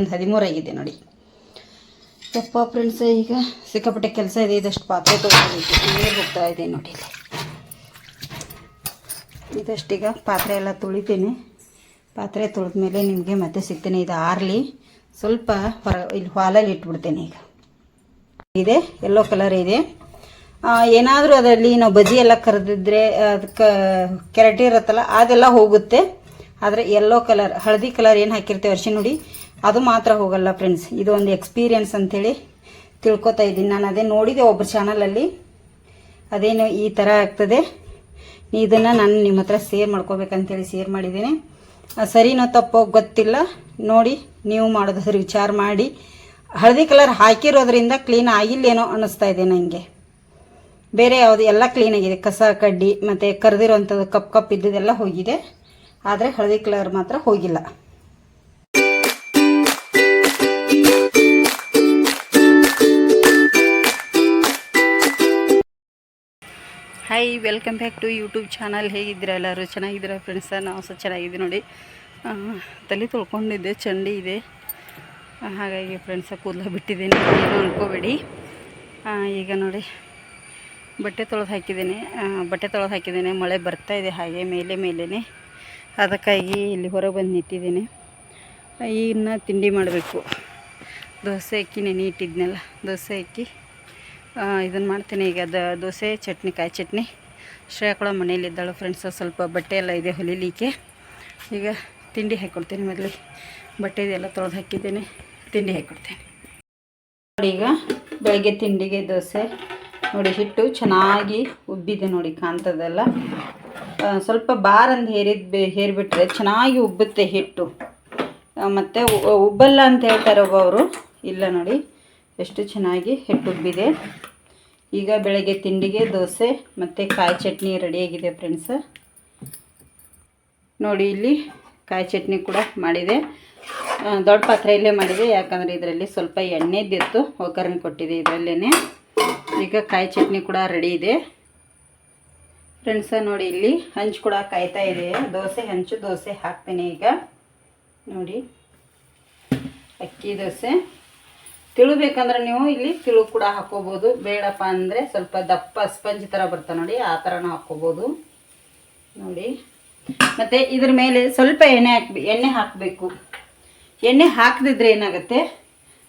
ಒಂದು ಹದಿಮೂರು ಆಗಿದೆ ನೋಡಿ. ಯಪ್ಪ ಫ್ರೆಂಡ್ಸ್ ಈಗ ಸಿಕ್ಕಾಪಟ್ಟೆ ಕೆಲಸ ಇದೆ, ಇದಷ್ಟು ಪಾತ್ರೆ ತೊಗೊಳ್ಬೇಕು ನೀರು ಹೋಗ್ತಾ ಇದೆ ನೋಡಿ. ಇದಷ್ಟೀಗ ಪಾತ್ರೆ ಎಲ್ಲ ತುಳಿತೀನಿ. ಪಾತ್ರೆ ತೊಳೆದ್ಮೇಲೆ ನಿಮಗೆ ಮತ್ತೆ ಸಿಗ್ತೀನಿ, ಇದು ಆರಲಿ. ಸ್ವಲ್ಪ ಹೊರ, ಇಲ್ಲಿ ಹಾಲಲ್ಲಿ ಇಟ್ಬಿಡ್ತೇನೆ ಈಗ. ಇದೆ ಎಲ್ಲೋ ಕಲರ್ ಇದೆ. ಏನಾದರೂ ಅದರಲ್ಲಿ ನಾವು ಬಜಿ ಎಲ್ಲ ಕರೆದಿದ್ರೆ, ಅದಕ್ಕೆ ಕೆರಟಿ ಇರುತ್ತಲ್ಲ, ಅದೆಲ್ಲ ಹೋಗುತ್ತೆ. ಆದರೆ ಎಲ್ಲೋ ಕಲರ್ ಹಳದಿ ಕಲರ್ ಏನು ಹಾಕಿರ್ತೇವೆ ವರ್ಷ ನೋಡಿ ಅದು ಮಾತ್ರ ಹೋಗಲ್ಲ ಫ್ರೆಂಡ್ಸ್ ಇದು ಒಂದು ಎಕ್ಸ್ಪೀರಿಯನ್ಸ್ ಅಂಥೇಳಿ ತಿಳ್ಕೊತಾ ಇದ್ದೀನಿ. ನಾನು ಅದೇ ನೋಡಿದೆ ಒಬ್ಬರು ಚಾನಲಲ್ಲಿ ಅದೇನು ಈ ಥರ ಆಗ್ತದೆ. ಇದನ್ನು ನಾನು ನಿಮ್ಮ ಹತ್ರ ಸೇರ್ ಮಾಡ್ಕೋಬೇಕಂತೇಳಿ ಸೇರ್ ಮಾಡಿದ್ದೀನಿ. ಸರಿನೋ ತಪ್ಪೋ ಗೊತ್ತಿಲ್ಲ. ನೋಡಿ, ನೀವು ಮಾಡೋದಾದ್ರೆ ವಿಚಾರ ಮಾಡಿ. ಹಳದಿ ಕಲರ್ ಹಾಕಿರೋದ್ರಿಂದ ಕ್ಲೀನ್ ಆಗಿಲ್ಲೇನೋ ಅನ್ನಿಸ್ತಾ ಇದೆ ನನಗೆ ಬೇರೆ ಯಾವುದು, ಎಲ್ಲ ಕ್ಲೀನ್ ಆಗಿದೆ. ಕಸ, ಕಡ್ಡಿ, ಮತ್ತು ಕರೆದಿರೋಂಥದ್ದು ಕಪ್ ಕಪ್ ಇದ್ದದೆಲ್ಲ ಹೋಗಿದೆ. ಆದರೆ ಹಳದಿ ಕಲರ್ ಮಾತ್ರ ಹೋಗಿಲ್ಲ. Hi welcome back to YouTube channel ಹೇಗಿದ್ದೀರಾ ಎಲ್ಲರೂ? ಚೆನ್ನಾಗಿದ್ದೀರಾ ಫ್ರೆಂಡ್ಸ ನಾವು ಸಹ ಚೆನ್ನಾಗಿದ್ದೀವಿ ನೋಡಿ. ತಲೆ ತೊಳ್ಕೊಂಡಿದ್ದೆ, ಚಂಡಿ ಇದೆ. ಹಾಗಾಗಿ ಫ್ರೆಂಡ್ಸ ಕೂದಲು ಬಿಟ್ಟಿದ್ದೀನಿ. ಏನು ಅನ್ಕೋಬೇಡಿ. ಈಗ ನೋಡಿ, ಬಟ್ಟೆ ತೊಳೆದು ಹಾಕಿದ್ದೀನಿ. ಬಟ್ಟೆ ತೊಳೆದು ಹಾಕಿದ್ದೀನಿ. ಮಳೆ ಬರ್ತಾ ಇದೆ ಹಾಗೆ, ಮೇಲೆ ಮೇಲೇ ಅದಕ್ಕಾಗಿ ಇಲ್ಲಿ ಹೊರಗೆ ಬಂದು ನಿಂತಿದ್ದೀನಿ. ಇನ್ನು ತಿಂಡಿ ಮಾಡಬೇಕು. ದೋಸೆ ಅಕ್ಕಿ ನೆನೆ ಇಟ್ಟಿದ್ನಲ್ಲ, ದೋಸೆ ಅಕ್ಕಿ. ಇದನ್ನು ಮಾಡ್ತೀನಿ ಈಗ ದ, ದೋಸೆ, ಚಟ್ನಿ, ಕಾಯಿ ಚಟ್ನಿ. ಶ್ರೇಯ ಕೂಡ ಮನೇಲಿದ್ದಾಳು ಫ್ರೆಂಡ್ಸ್ ಸ್ವಲ್ಪ ಬಟ್ಟೆ ಎಲ್ಲ ಇದೆ ಹೊಲಿಲಿಕ್ಕೆ. ಈಗ ತಿಂಡಿ ಹಾಕ್ಕೊಡ್ತೀನಿ ಮೊದಲು. ಬಟ್ಟೆ ಇದೆಲ್ಲ ತೊಳೆದು ಹಾಕಿದ್ದೀನಿ, ತಿಂಡಿ ಹಾಕ್ಕೊಡ್ತೇನೆ ನೋಡಿ ಈಗ ಬೆಳಗ್ಗೆ ತಿಂಡಿಗೆ ದೋಸೆ. ನೋಡಿ ಹಿಟ್ಟು ಚೆನ್ನಾಗಿ ಉಬ್ಬಿದೆ ನೋಡಿ ಕಾಣ್ತದಲ್ಲ. ಸ್ವಲ್ಪ ಬಾರಂದು ಹೇರಿದ ಹೇರಿಬಿಟ್ರೆ ಚೆನ್ನಾಗಿ ಉಬ್ಬುತ್ತೆ ಹಿಟ್ಟು. ಮತ್ತು ಉಬ್ಬಲ್ಲ ಅಂತ ಹೇಳ್ತಾರೆ ಒಬ್ಬವರು ಇಲ್ಲ ನೋಡಿ, ಎಷ್ಟು ಚೆನ್ನಾಗಿ ಹಿಟ್ಟು ಉಬ್ಬಿದೆ. ಈಗ ಬೆಳಗ್ಗೆ ತಿಂಡಿಗೆ ದೋಸೆ ಮತ್ತು ಕಾಯಿ ಚಟ್ನಿ ರೆಡಿಯಾಗಿದೆ ಫ್ರೆಂಡ್ಸ ನೋಡಿ ಇಲ್ಲಿ ಕಾಯಿ ಚಟ್ನಿ ಕೂಡ ಮಾಡಿದೆ. ದೊಡ್ಡ ಪಾತ್ರೆಯಲ್ಲೇ ಮಾಡಿದೆ, ಯಾಕಂದರೆ ಇದರಲ್ಲಿ ಸ್ವಲ್ಪ ಎಣ್ಣೆದ್ದಿತ್ತು ಒಗ್ಗರಣೆ ಕೊಟ್ಟಿದೆ ಇದರಲ್ಲೇ ಈಗ ಕಾಯಿ ಚಟ್ನಿ ಕೂಡ ರೆಡಿ ಇದೆ. ಫ್ರೆಂಡ್ಸ ನೋಡಿ ಇಲ್ಲಿ ಹಂಚು ಕೂಡ ಕಾಯ್ತಾ ಇದೆ. ದೋಸೆ, ಹಂಚು ದೋಸೆ ಹಾಕ್ತೇನೆ ಈಗ. ನೋಡಿ, ಅಕ್ಕಿ ದೋಸೆ. ತಿಳು ಬೇಕಂದ್ರೆ ನೀವು ಇಲ್ಲಿ ತಿಳು ಕೂಡ ಹಾಕೋಬೋದು. ಬೇಡಪ್ಪ ಅಂದರೆ ಸ್ವಲ್ಪ ದಪ್ಪ ಸ್ಪಂಜ್ ಥರ ಬರ್ತಾ ನೋಡಿ, ಆ ಥರನೂ ಹಾಕ್ಕೋಬೋದು ನೋಡಿ. ಮತ್ತು ಇದ್ರ ಮೇಲೆ ಸ್ವಲ್ಪ ಎಣ್ಣೆ ಹಾಕ್ಬಿ, ಎಣ್ಣೆ ಹಾಕಬೇಕು. ಎಣ್ಣೆ ಹಾಕದಿದ್ರೆ ಏನಾಗುತ್ತೆ?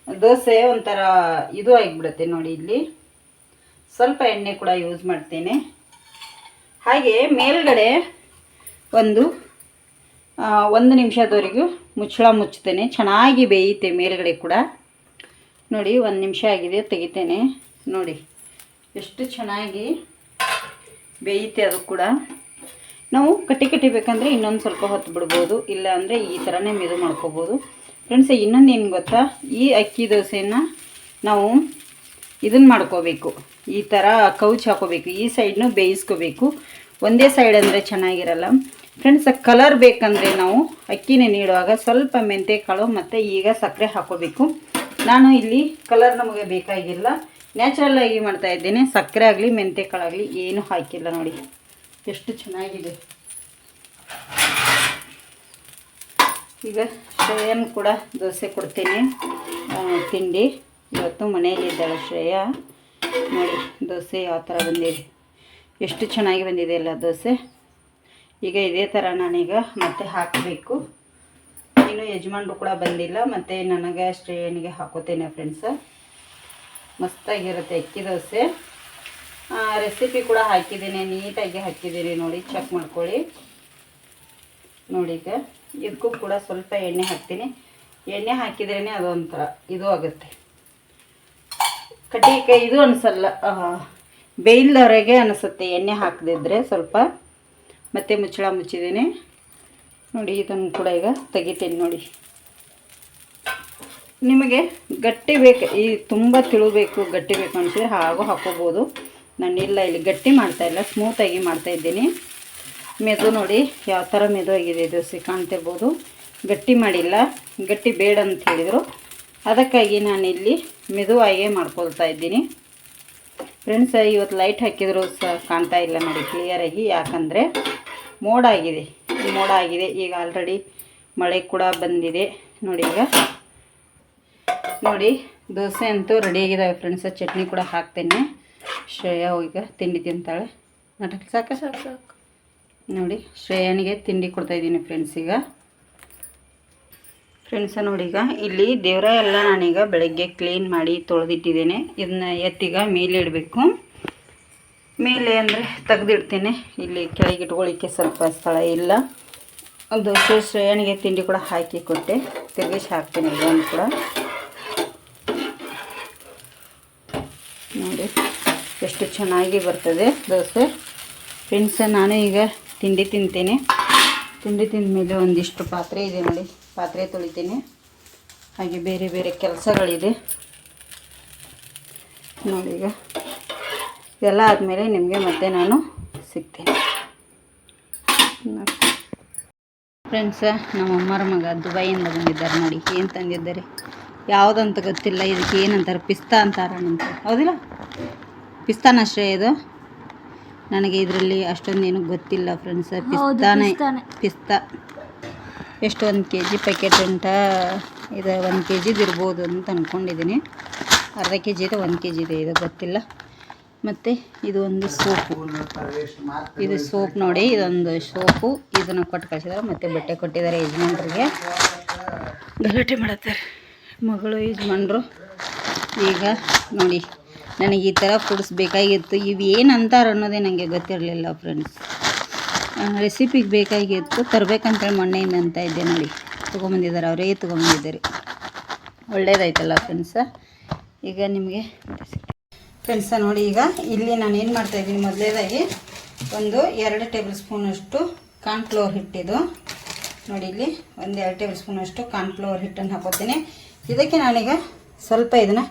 ದೋಸೆ ಒಂಥರ ಇದು ಆಗಿಬಿಡುತ್ತೆ ನೋಡಿ ಇಲ್ಲಿ. ಸ್ವಲ್ಪ ಎಣ್ಣೆ ಕೂಡ ಯೂಸ್ ಮಾಡ್ತೇನೆ. ಹಾಗೆ ಮೇಲ್ಗಡೆ ಒಂದು ಒಂದು ನಿಮಿಷದವರೆಗೂ ಮುಚ್ಚಳ ಮುಚ್ಚುತ್ತೇನೆ. ಚೆನ್ನಾಗಿ ಬೇಯುತ್ತೆ ಮೇಲ್ಗಡೆ ಕೂಡ. ನೋಡಿ, ಒಂದು ನಿಮಿಷ ಆಗಿದೆ, ತೆಗಿತೇನೆ. ನೋಡಿ, ಎಷ್ಟು ಚೆನ್ನಾಗಿ ಬೇಯುತ್ತೆ ಅದು ಕೂಡ. ನಾವು ಕಟ್ಟಿ ಕಟ್ಟಿ ಬೇಕಂದರೆ ಇನ್ನೊಂದು ಸ್ವಲ್ಪ ಹೊತ್ತು ಬಿಡ್ಬೋದು ಇಲ್ಲ ಅಂದರೆ ಈ ಥರನೇ ಮೆದು ಮಾಡ್ಕೋಬೋದು. ಫ್ರೆಂಡ್ಸ್, ಇನ್ನೊಂದು ಏನು ಗೊತ್ತಾ? ಈ ಅಕ್ಕಿ ದೋಸೆನ ನಾವು ಇದನ್ನು ಮಾಡ್ಕೋಬೇಕು. ಈ ಥರ ಕೌಚ್ ಹಾಕೋಬೇಕು, ಈ ಸೈಡ್ನು ಬೇಯಿಸ್ಕೋಬೇಕು. ಒಂದೇ ಸೈಡ್ ಅಂದರೆ ಚೆನ್ನಾಗಿರಲ್ಲ. ಫ್ರೆಂಡ್ಸ್, ಕಲರ್ ಬೇಕಂದರೆ ನಾವು ಅಕ್ಕಿನೇ ನೀಡುವಾಗ ಸ್ವಲ್ಪ ಮೆಂತೆ ಕಾಳು ಮತ್ತು ಈಗ ಸಕ್ಕರೆ ಹಾಕೋಬೇಕು. ನಾನು ಇಲ್ಲಿ ಕಲರ್ ನಮಗೆ ಬೇಕಾಗಿಲ್ಲ. ನ್ಯಾಚುರಲ್ ಆಗಿ ಮಾಡ್ತಾ ಇದ್ದೇನೆ. ಸಕ್ಕರೆ ಆಗಲಿ ಮೆಂತೆ ಕಾಳಾಗಲಿ ಏನೂ ಹಾಕಿಲ್ಲ ನೋಡಿ. ಎಷ್ಟು ಚೆನ್ನಾಗಿದೆ. ಈಗ ಶ್ರೇಯನ್ ಕೂಡ ದೋಸೆ ಕೊಡ್ತೀನಿ. ತಿಂಡಿ. ಇವತ್ತು ಮನೆಯಲ್ಲಿದ್ದಾಳೆ ಶ್ರೇಯ. ನೋಡಿ, ದೋಸೆ ಯಾವ ಥರ ಬಂದಿದೆ. ಎಷ್ಟು ಚೆನ್ನಾಗಿ ಬಂದಿದೆ ಅಲ್ಲ ದೋಸೆ. ಈಗ ಇದೇ ಥರ ನಾನೀಗ ಮತ್ತೆ ಹಾಕಬೇಕು. ಇನ್ನು ಯಜಮಾನ್ರು ಕೂಡ ಬಂದಿಲ್ಲ, ಮತ್ತು ನನಗೆ ಶ್ರೇಯನಿಗೆ ಹಾಕೋತೇನೆ ಫ್ರೆಂಡ್ಸ ಮಸ್ತಾಗಿರುತ್ತೆ ಅಕ್ಕಿ ದೋಸೆ. ರೆಸಿಪಿ ಕೂಡ ಹಾಕಿದ್ದೀನಿ, ನೀಟಾಗಿ ಹಾಕಿದ್ದೀನಿ ನೋಡಿ ಚೆಕ್ ಮಾಡ್ಕೊಳ್ಳಿ. ನೋಡಿ ಈಗ, ಇದಕ್ಕೂ ಕೂಡ ಸ್ವಲ್ಪ ಎಣ್ಣೆ ಹಾಕ್ತೀನಿ. ಎಣ್ಣೆ ಹಾಕಿದ್ರೇ ಅದೊಂಥರ, ಇದು ಆಗುತ್ತೆ. ಕಟ್ಟಿಗೆ ಇದು ಅನಿಸಲ್ಲ ಬೇಯಿಲ್ದವರೆಗೆ ಅನಿಸುತ್ತೆ, ಎಣ್ಣೆ ಹಾಕದಿದ್ರೆ ಸ್ವಲ್ಪ. ಮತ್ತೆ ಮುಚ್ಚಳ ಮುಚ್ಚಿದ್ದೀನಿ. ನೋಡಿ, ಇದನ್ನು ಕೂಡ ಈಗ ತೆಗಿತೀನಿ ನೋಡಿ. ನಿಮಗೆ ಗಟ್ಟಿ ಬೇಕು, ಈ ತುಂಬ ತಿಳಬೇಕು ಗಟ್ಟಿ ಬೇಕು ಅನಿಸಿದ್ರೆ ಹಾಗೂ ಹಾಕೋಬೋದು. ನಾನು ಇಲ್ಲ ಇಲ್ಲಿ ಗಟ್ಟಿ ಮಾಡ್ತಾ ಇಲ್ಲ ಸ್ಮೂತಾಗಿ ಮಾಡ್ತಾ ಇದ್ದೀನಿ. ಮೆದು ನೋಡಿ, ಯಾವ ಥರ ಮೆದು ಆಗಿದೆ ದೋಸೆ ಕಾಣ್ತಿರ್ಬೋದು. ಗಟ್ಟಿ ಮಾಡಿಲ್ಲ, ಗಟ್ಟಿ ಬೇಡ ಅಂತ ಹೇಳಿದರು. ಅದಕ್ಕಾಗಿ ನಾನು ಇಲ್ಲಿ ಮೆದುವಾಗೇ ಮಾಡ್ಕೊಳ್ತಾ ಇದ್ದೀನಿ. ಫ್ರೆಂಡ್ಸ್ ಇವತ್ತು ಲೈಟ್ ಹಾಕಿದರೂ ಸಹ ಕಾಣ್ತಾ ಇಲ್ಲ ನೋಡಿ ಕ್ಲಿಯರಾಗಿ ಯಾಕಂದರೆ ಮೋಡ ಆಗಿದೆ. ಮೋಡ ಆಗಿದೆ. ಈಗ ಆಲ್ರೆಡಿ ಮಳೆ ಕೂಡ ಬಂದಿದೆ. ನೋಡಿ ಈಗ. ನೋಡಿ ದೋಸೆ ಅಂತೂ ರೆಡಿ ಆಗಿದ್ದಾವೆ ಫ್ರೆಂಡ್ಸ್ ಚಟ್ನಿ ಕೂಡ ಹಾಕ್ತೇನೆ. ಶ್ರೇಯಾ ಈಗ ತಿಂಡಿ ತಿಂತಾಳೆ. ನಾಟಕ ಸಾಕ. ಸಾಕು ಸಾಕು. ನೋಡಿ ಶ್ರೇಯನಿಗೆ ತಿಂಡಿ ಕೊಡ್ತಾ ಇದ್ದೀನಿ ಫ್ರೆಂಡ್ಸ್ ಈಗ. ಫ್ರೆಂಡ್ಸ ನೋಡಿ ಈಗ. ಇಲ್ಲಿ ದೇವರ ಎಲ್ಲ ನಾನೀಗ ಬೆಳಗ್ಗೆ ಕ್ಲೀನ್ ಮಾಡಿ ತೊಳೆದಿಟ್ಟಿದ್ದೇನೆ. ಇದನ್ನ ಎತ್ತೀಗ ಮೇಲೆ ಇಡಬೇಕು ಮೇಲೆ ಅಂದರೆ ತೆಗೆದಿಡ್ತೀನಿ. ಇಲ್ಲಿ ಕೆಳಗೆ ಇಟ್ಕೊಳ್ಳಿಕ್ಕೆ ಸ್ವಲ್ಪ ಸ್ಥಳ ಇಲ್ಲ. ಒಂದು ಶ್ರೇಣಿಗೆ ತಿಂಡಿ ಕೂಡ ಹಾಕಿ ಕೊಟ್ಟೆ. ತಿರುಗಿಸಿ ಹಾಕ್ತೀನಿ ಒಂದು ಕೂಡ. ನೋಡಿ, ಎಷ್ಟು ಚೆನ್ನಾಗಿ ಬರ್ತದೆ ದೋಸೆ. ಫ್ರೆಂಡ್ಸ್ ನಾನು ಈಗ ತಿಂಡಿ ತಿಂತೀನಿ. ತಿಂಡಿ ತಿಂದ ಮೇಲೆ ಒಂದಿಷ್ಟು ಪಾತ್ರೆ ಇದೆ ನೋಡಿ. ಪಾತ್ರೆ ತೊಳಿತೀನಿ. ಹಾಗೆ ಬೇರೆ ಬೇರೆ ಕೆಲಸಗಳಿದೆ. ನೋಡಿ ಈಗ. ಇದೆಲ್ಲ ಆದಮೇಲೆ ನಿಮಗೆ ಮತ್ತೆ ನಾನು ಸಿಗ್ತೇನೆ. ಫ್ರೆಂಡ್ಸ ನಮ್ಮ ಅಮ್ಮರ ಮಗ ದುಬೈಯಿಂದ ಬಂದಿದ್ದಾರೆ ನೋಡಿ. ಏನು ತಂದಿದ್ದಾರೆ? ಯಾವುದಂತ ಗೊತ್ತಿಲ್ಲ. ಇದಕ್ಕೆ ಏನಂತಾರೆ? ಪಿಸ್ತಾ ಅಂತಾರಂತ ಹೌದಿಲ್ಲ? ಪಿಸ್ತಾನ ಅಷ್ಟೇ ಇದು? ನನಗೆ ಇದರಲ್ಲಿ ಅಷ್ಟೊಂದೇನು ಗೊತ್ತಿಲ್ಲ ಫ್ರೆಂಡ್ಸ್ ಪಿಸ್ತಾನೆ. ಪಿಸ್ತಾ. ಎಷ್ಟು ಒಂದು ಕೆ ಜಿ ಪ್ಯಾಕೆಟ್ ಅಂತ ಇದು ಒಂದು ಕೆ ಜಿದು ಇರ್ಬೋದು ಅಂತ ಅಂದ್ಕೊಂಡಿದ್ದೀನಿ ಅರ್ಧ ಕೆ ಜಿದು ಒಂದು ಕೆ ಜಿದೆ ಇದು ಗೊತ್ತಿಲ್ಲ. ಮತ್ತು ಇದು ಒಂದು ಸೋಪು. ಇದು ಸೋಪ್ ನೋಡಿ, ಇದೊಂದು ಸೋಪು. ಇದನ್ನು ಕೊಟ್ಟು ಕಳಿಸಿದ್ದಾರೆ ಮತ್ತು ಬಟ್ಟೆ ಕೊಟ್ಟಿದ್ದಾರೆ ಯಜಮಾನ್ರಿಗೆ. ಗಲಾಟೆ ಮಾಡತ್ತಾರೆ ಮಗಳು ಯಜಮಾನ್ರು. ಈಗ ನೋಡಿ, ನನಗೆ ಈ ಥರ ಫುಡ್ಸ್ ಬೇಕಾಗಿತ್ತು. ಇವು ಏನು ಅಂತಾರೆ ಅನ್ನೋದೇ ನನಗೆ ಗೊತ್ತಿರಲಿಲ್ಲ ಫ್ರೆಂಡ್ಸ್. ರೆಸಿಪಿಗೆ ಬೇಕಾಗಿತ್ತು. ತರಬೇಕಂತೇಳಿ ಮೊನ್ನೆಯಿಂದ ಅಂತ ಇದ್ದೆ ನೋಡಿ. ತೊಗೊಂಬಂದಿದ್ದಾರೆ ಅವರೇ ತೊಗೊಂಬಂದಿದ್ದಾರೆ. ಒಳ್ಳೇದಾಯ್ತಲ್ಲ ಫ್ರೆಂಡ್ಸ? ಈಗ ನಿಮಗೆ ಫ್ರೆಂಡ್ಸ, ನೋಡಿ ಈಗ ಇಲ್ಲಿ ನಾನು ಏನು ಮಾಡ್ತಾಯಿದ್ದೀನಿ ಮೊದಲೇದಾಗಿ ಒಂದು ಎರಡು ಟೇಬಲ್ ಸ್ಪೂನಷ್ಟು ಕಾರ್ನ್ಫ್ಲವರ್ ಹಿಟ್ಟಿದು. ನೋಡಿ ಇಲ್ಲಿ ಒಂದು ಎರಡು ಟೇಬಲ್ ಸ್ಪೂನಷ್ಟು ಕಾರ್ನ್ಫ್ಲವರ್ ಹಿಟ್ಟನ್ನು ಹಾಕೋತೀನಿ. ಇದಕ್ಕೆ ನಾನೀಗ ಸ್ವಲ್ಪ ಇದನ್ನು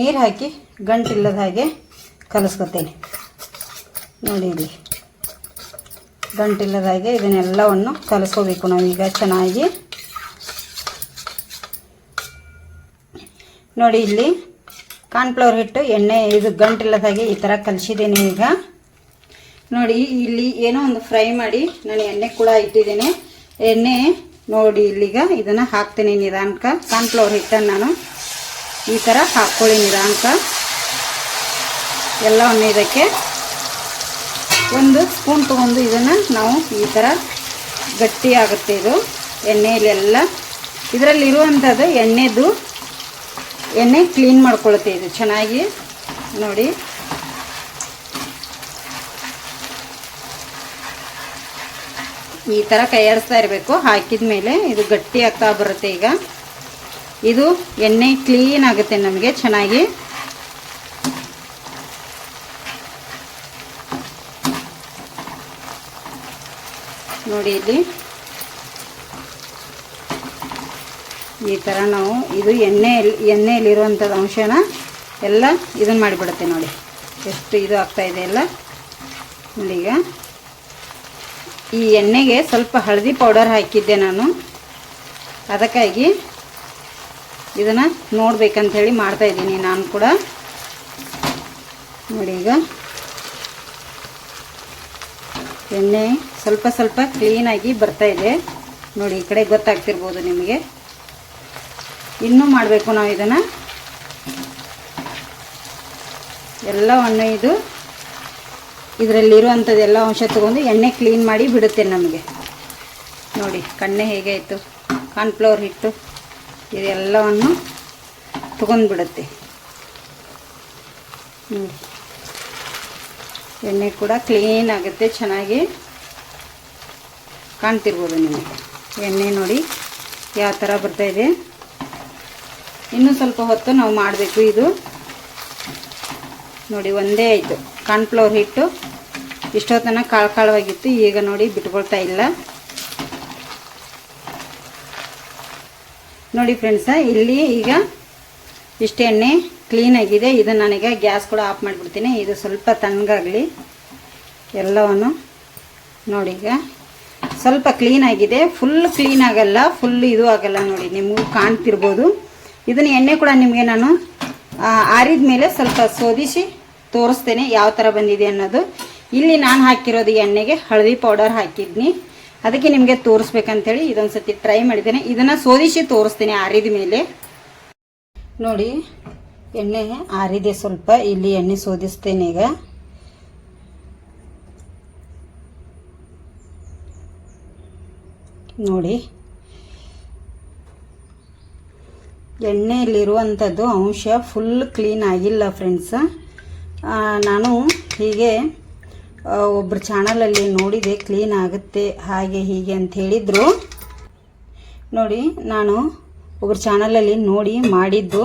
ನೀರು ಹಾಕಿ ಗಂಟಿಲ್ಲದ ಹಾಗೆ ಕಲಿಸ್ಕೊತೀನಿ. ನೋಡಿ ಇಲ್ಲಿ ಗಂಟಿಲ್ಲದ ಹಾಗೆ ಇದನ್ನೆಲ್ಲವನ್ನು ಕಲಿಸ್ಕೋಬೇಕು ನಾವೀಗ ಚೆನ್ನಾಗಿ. ನೋಡಿ ಇಲ್ಲಿ ಕಾರ್ನ್ಫ್ಲವರ್ ಹಿಟ್ಟು, ಎಣ್ಣೆ, ಇದು ಗಂಟಿಲ್ಲದಾಗೆ ಈ ಥರ ಕಲಿಸಿದ್ದೀನಿ ಈಗ. ನೋಡಿ, ಇಲ್ಲಿ ಏನೋ ಒಂದು ಫ್ರೈ ಮಾಡಿ ನಾನು ಎಣ್ಣೆ ಕೂಡ ಇಟ್ಟಿದ್ದೀನಿ. ಎಣ್ಣೆ ನೋಡಿ, ಇಲ್ಲಿಗ ಇದನ್ನು ಹಾಕ್ತೀನಿ ನಿಧಾನಕ. ಕಾರ್ನ್ಫ್ಲವರ್ ಹಿಟ್ಟನ್ನು ನಾನು ಈ ಥರ ಹಾಕ್ಕೊಳ್ಳಿ ನಿಧಾನಕ. ಎಲ್ಲವನ್ನು ಇದಕ್ಕೆ ಒಂದು ಸ್ಪೂನ್ ತೊಗೊಂಡು ಇದನ್ನು ನಾವು ಈ ಥರ ಗಟ್ಟಿ ಆಗುತ್ತೆ ಇದು. ಎಣ್ಣೆಯಲ್ಲೆಲ್ಲ. ಇದರಲ್ಲಿರುವಂಥದ್ದು ಎಣ್ಣೆದು ಎಣ್ಣೆ ಕ್ಲೀನ್ ಮಾಡ್ಕೊಳುತ್ತೆ ಇದು ಚೆನ್ನಾಗಿ. ನೋಡಿ. ಈ ಥರ ಕೈಯಾಡಿಸ್ತಾ ಇರಬೇಕು. ಹಾಕಿದ ಮೇಲೆ ಇದು ಗಟ್ಟಿ ಆಗ್ತಾ ಬರುತ್ತೆ ಈಗ. ಇದು ಎಣ್ಣೆ ಕ್ಲೀನ್ ಆಗುತ್ತೆ ನಮಗೆ ಚೆನ್ನಾಗಿ. ನೋಡಿ ಇಲ್ಲಿ. ಈ ಥರ ನಾವು ಇದು ಎಣ್ಣೆಯಲ್ಲಿ ಎಣ್ಣೆಯಲ್ಲಿರುವಂಥದ್ದು ಅಂಶನ ಎಲ್ಲ ಇದನ್ನು ಮಾಡಿಬಿಡುತ್ತೆ ನೋಡಿ. ಎಷ್ಟು ಇದು ಆಗ್ತಾ ಇದೆ ಎಲ್ಲ. ಈಗ. ಈ ಎಣ್ಣೆಗೆ ಸ್ವಲ್ಪ ಹಳದಿ ಪೌಡರ್ ಹಾಕಿದ್ದೆ ನಾನು. ಅದಕ್ಕಾಗಿ ಇದನ್ನು ನೋಡ್ಬೇಕಂಥೇಳಿ ಮಾಡ್ತಾಯಿದ್ದೀನಿ ನಾನು ಕೂಡ. ನೋಡಿ ಈಗ. ಎಣ್ಣೆ ಸ್ವಲ್ಪ ಸ್ವಲ್ಪ ಕ್ಲೀನಾಗಿ ಬರ್ತಾಯಿದೆ ನೋಡಿ ಈ ಕಡೆ ಗೊತ್ತಾಗ್ತಿರ್ಬೋದು ನಿಮಗೆ. ಇನ್ನೂ ಮಾಡಬೇಕು ನಾವು ಇದನ್ನು. ಎಲ್ಲವನ್ನು ಇದು ಇದರಲ್ಲಿರುವಂಥದ್ದು ಎಲ್ಲ ಅಂಶ ತೊಗೊಂಡು ಎಣ್ಣೆ ಕ್ಲೀನ್ ಮಾಡಿ ಬಿಡುತ್ತೆ ನಮಗೆ. ನೋಡಿ, ಕಣ್ಣೆ ಹೇಗೆ ಆಯಿತು ಕಾರ್ನ್ಫ್ಲವರ್ ಹಿಟ್ಟು, ಇದೆಲ್ಲವನ್ನು ತೊಗೊಂಡ್ಬಿಡುತ್ತೆ ಎಣ್ಣೆ ಕೂಡ ಕ್ಲೀನ್ ಆಗುತ್ತೆ, ಚೆನ್ನಾಗಿ ಕಾಣ್ತಿರ್ಬೋದು ನಿಮಗೆ. ಎಣ್ಣೆ ನೋಡಿ ಯಾವ ಥರ ಬರ್ತಾಯಿದೆ ಇನ್ನೂ ಸ್ವಲ್ಪ ಹೊತ್ತು ನಾವು ಮಾಡಬೇಕು ಇದು. ನೋಡಿ, ಒಂದೇ ಆಯಿತು. ಕಾರ್ನ್ಫ್ಲವರ್ ಹಿಟ್ಟು. ಇಷ್ಟೊತ್ತನ ಕಾಳು ಕಾಳವಾಗಿತ್ತು, ಈಗ ನೋಡಿ ಬಿಟ್ಕೊಳ್ತಾ ಇಲ್ಲ. ನೋಡಿ ಫ್ರೆಂಡ್ಸ ಇಲ್ಲಿ ಈಗ ಇಷ್ಟು ಎಣ್ಣೆ ಕ್ಲೀನಾಗಿದೆ ಇದು ನನಗೆ ಗ್ಯಾಸ್ ಕೂಡ ಆಫ್ ಮಾಡಿಬಿಡ್ತೀನಿ. ಇದು ಸ್ವಲ್ಪ ತಣ್ಣಗಾಗಲಿ. ಎಲ್ಲವನ್ನು ನೋಡಿ ಈಗ. ಸ್ವಲ್ಪ ಕ್ಲೀನ್ ಆಗಿದೆ. ಫುಲ್ ಕ್ಲೀನ್ ಆಗಲ್ಲ. ಫುಲ್ ಇದು ಆಗಲ್ಲ ನೋಡಿ. ನಿಮಗೂ ಕಾಣ್ತಿರ್ಬೋದು. ಇದನ್ನು ಎಣ್ಣೆ ಕೂಡ ನಿಮಗೆ ನಾನು ಆರಿದ ಮೇಲೆ ಸ್ವಲ್ಪ ಶೋಧಿಸಿ ತೋರಿಸ್ತೇನೆ ಯಾವ ಥರ ಬಂದಿದೆ ಅನ್ನೋದು. ಇಲ್ಲಿ ನಾನು ಹಾಕಿರೋದು ಎಣ್ಣೆಗೆ ಹಳದಿ ಪೌಡರ್ ಹಾಕಿದ್ನಿ. ಅದಕ್ಕೆ ನಿಮಗೆ ತೋರಿಸ್ಬೇಕಂತೇಳಿ ಇದೊಂದು ಸತಿ ಟ್ರೈ ಮಾಡಿದ್ದೇನೆ. ಇದನ್ನು ಶೋಧಿಸಿ ತೋರಿಸ್ತೇನೆ ಆರಿದ ಮೇಲೆ. ನೋಡಿ, ಎಣ್ಣೆ ಆರಿದೆ ಸ್ವಲ್ಪ. ಇಲ್ಲಿ ಎಣ್ಣೆ ಸೋದಿಸ್ತೇನೆ ಈಗ. ನೋಡಿ ಎಣ್ಣೆಯಲ್ಲಿರುವಂಥದ್ದು ಅಂಶ ಫುಲ್ ಕ್ಲೀನ್ ಆಗಿಲ್ಲ ಫ್ರೆಂಡ್ಸ್ ನಾನು ಹೀಗೆ ಒಬ್ಬರು ಚಾನಲಲ್ಲಿ ನೋಡಿದೆ ಕ್ಲೀನ್ ಆಗುತ್ತೆ, ಹಾಗೆ, ಹೀಗೆ ಅಂತ ಹೇಳಿದರು. ನೋಡಿ, ನಾನು ಒಬ್ಬರು ಚಾನಲಲ್ಲಿ ನೋಡಿ ಮಾಡಿದ್ದು.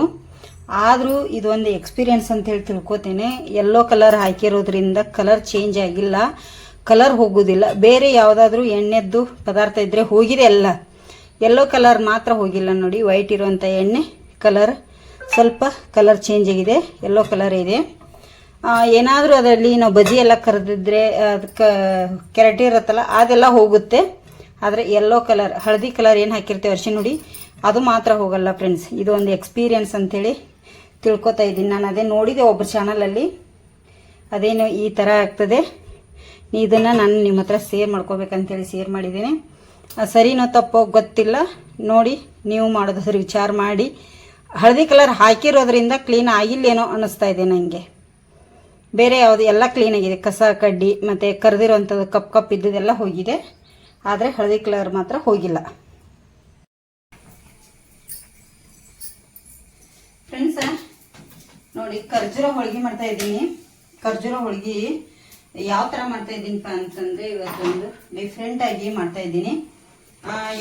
ಆದರೂ ಇದೊಂದು ಎಕ್ಸ್ಪೀರಿಯನ್ಸ್ ಅಂತ ಹೇಳಿ ತಿಳ್ಕೊತೇನೆ. ಎಲ್ಲೋ ಕಲರ್ ಹಾಕಿರೋದ್ರಿಂದ ಕಲರ್ ಚೇಂಜ್ ಆಗಿಲ್ಲ. ಕಲರ್ ಹೋಗೋದಿಲ್ಲ. ಬೇರೆ ಯಾವುದಾದ್ರೂ ಎಣ್ಣೆದ್ದು ಪದಾರ್ಥ ಇದ್ದರೆ ಹೋಗಿದೆ ಎಲ್ಲ ಯೆಲ್ಲೋ ಕಲರ್ ಮಾತ್ರ ಹೋಗಿಲ್ಲ ನೋಡಿ ವೈಟ್ ಇರುವಂಥ ಎಣ್ಣೆ ಕಲರ್ ಸ್ವಲ್ಪ ಕಲರ್ ಚೇಂಜ್ ಆಗಿದೆ ಯೆಲ್ಲೋ ಕಲರ್ ಇದೆ. ಏನಾದರೂ ಅದರಲ್ಲಿ ನಾವು ಬಜಿ ಎಲ್ಲ ಕರೆದಿದ್ರೆ, ಅದಕ್ಕೆ ಕೆರಟಿ ಇರುತ್ತಲ್ಲ, ಅದೆಲ್ಲ ಹೋಗುತ್ತೆ. ಆದರೆ ಯೆಲ್ಲೋ ಕಲರ್ ಹಳದಿ ಕಲರ್ ಏನು ಹಾಕಿರ್ತೀವಿ ಅರ್ಶಿ ನೋಡಿ ಅದು ಮಾತ್ರ ಹೋಗಲ್ಲ ಫ್ರೆಂಡ್ಸ್ ಇದು ಒಂದು ಎಕ್ಸ್ಪೀರಿಯನ್ಸ್ ಅಂಥೇಳಿ ತಿಳ್ಕೊತಾ ಇದ್ದೀನಿ. ನಾನು ಅದೇ ನೋಡಿದೆ ಒಬ್ಬರ ಚಾನಲಲ್ಲಿ ಅದೇನು ಈ ಥರ ಆಗ್ತದೆ. ಇದನ್ನು ನಾನು ನಿಮ್ಮ ಹತ್ರ ಸೇರ್ ಮಾಡ್ಕೋಬೇಕಂತೇಳಿ ಸೇರ್ ಮಾಡಿದ್ದೀನಿ. ಸರಿನೋ ತಪ್ಪೋ ಗೊತ್ತಿಲ್ಲ. ನೋಡಿ, ನೀವು ಮಾಡೋದಾದ್ರೆ ವಿಚಾರ ಮಾಡಿ. ಹಳದಿ ಕಲರ್ ಹಾಕಿರೋದ್ರಿಂದ ಕ್ಲೀನ್ ಆಗಿಲ್ಲೇನೋ ಅನ್ನಿಸ್ತಾ ಇದೆ ನನಗೆ ಬೇರೆ ಯಾವುದು, ಎಲ್ಲ ಕ್ಲೀನ್ ಆಗಿದೆ. ಕಸ, ಕಡ್ಡಿ, ಮತ್ತು ಕರೆದಿರೋವಂಥದ್ದು ಕಪ್ ಕಪ್ ಇದ್ದದೆಲ್ಲ ಹೋಗಿದೆ. ಆದರೆ ಹಳದಿ ಕಲರ್ ಮಾತ್ರ ಹೋಗಿಲ್ಲ. ಫ್ರೆಂಡ್ಸ ನೋಡಿ, ಖರ್ಜೂರ ಹೋಳಿಗೆ ಮಾಡ್ತಾ ಇದ್ದೀನಿ. ಖರ್ಜೂರ ಹೋಳಿಗೆ ಯಾವ ಥರ ಮಾಡ್ತಾ ಇದ್ದೀನಿಪ್ಪ ಅಂತಂದರೆ ಇವತ್ತೊಂದು ಡಿಫ್ರೆಂಟಾಗಿ ಮಾಡ್ತಾ ಇದ್ದೀನಿ.